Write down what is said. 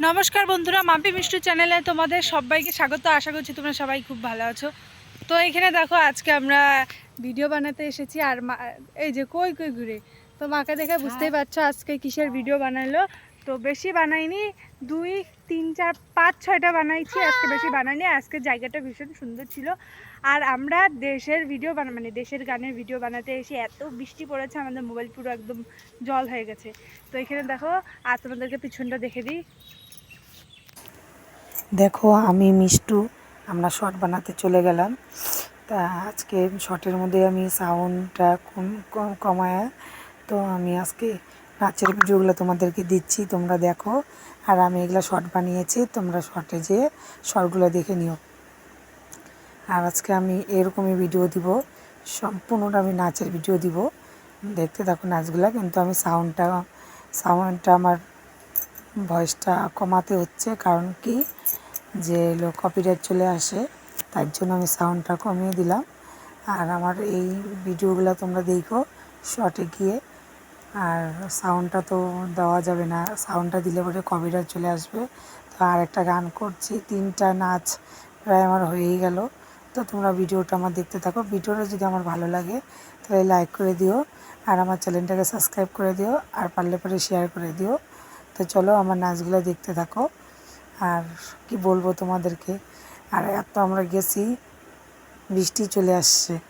নমস্কার বন্ধুরা মাম্পি মিষ্টু চ্যানেলে তোমাদের সবাইকে স্বাগত। আশা করছি তোমরা সবাই খুব ভালো আছো। তো এখানে দেখো আজকে আমরা ভিডিও বানাতে এসেছি আর মা- এই যে কই কই ঘুরে? তো মাকে দেখে বুঝতেই পারছ আজকে কিসের ভিডিও বানালো। তো বেশি বানাইনি, দুই, তিন, চার, পাঁচ, ছয়টা বানাইছি, আজকে বেশি বানাইনি, আজকে জায়গাটা ভীষণ সুন্দর ছিল। আর আমরা দেশের ভিডিও বানা মানে দেশের গানের ভিডিও বানাতে এসে এত বৃষ্টি পড়েছে, আমাদের মোবাইল পুরো একদম জল হয়ে গেছে। তো এখানে দেখো আর তোমাদেরকে পিছনটা দেখে দিই। দেখো, আমি মিষ্টু, আমরা শর্ট বানাতে চলে গেলাম। তা আজকে শর্টের মধ্যে আমি সাউন্ডটা কম কম- কমায়, তো আমি আজকে নাচের ভিডিওগুলো তোমাদেরকে দিচ্ছি, তোমরা দেখো। আর আমি এগুলো শর্ট বানিয়েছি, তোমরা শর্টে যেয়ে শর্টগুলো দেখে নিও। আর আজকে আমি এরকমই ভিডিও দিব, সম্পূর্ণটা আমি নাচের ভিডিও দিব। দেখতে থাকো নাচগুলো, কিন্তু আমি সাউন্ডটা সাউন্ডটা আমার ভয়েসটা কমাতে হচ্ছে, কারণ কি? যে লোক কপিরাইট চলে আসে, তার জন্য আমি সাউন্ডটা কমিয়ে দিলাম। আর আমার এই ভিডিওগুলো তোমরা দেখো শর্টে গিয়ে আর সাউন্ডটা তো দেওয়া যাবে না। সাউন্ডটা দিলে পরে কপিরাইট চলে আসবে। তো আর একটা গান করছি, তিনটা নাচ প্রায় আমার হয়েই গেল। তো তোমরা ভিডিওটা আমার দেখতে থাকো। ভিডিওটা যদি আমার ভালো লাগে, তাহলে লাইক করে দিও। আর আমার চ্যানেলটাকে সাবস্ক্রাইব করে দিও। আর পারলে পরে শেয়ার করে দিও। তো চলো আমার নাচগুলো দেখতে থাকো। আর কি বলব তোমাদেরকে? আর এত আমরা গেছি, বৃষ্টি চলে আসছে।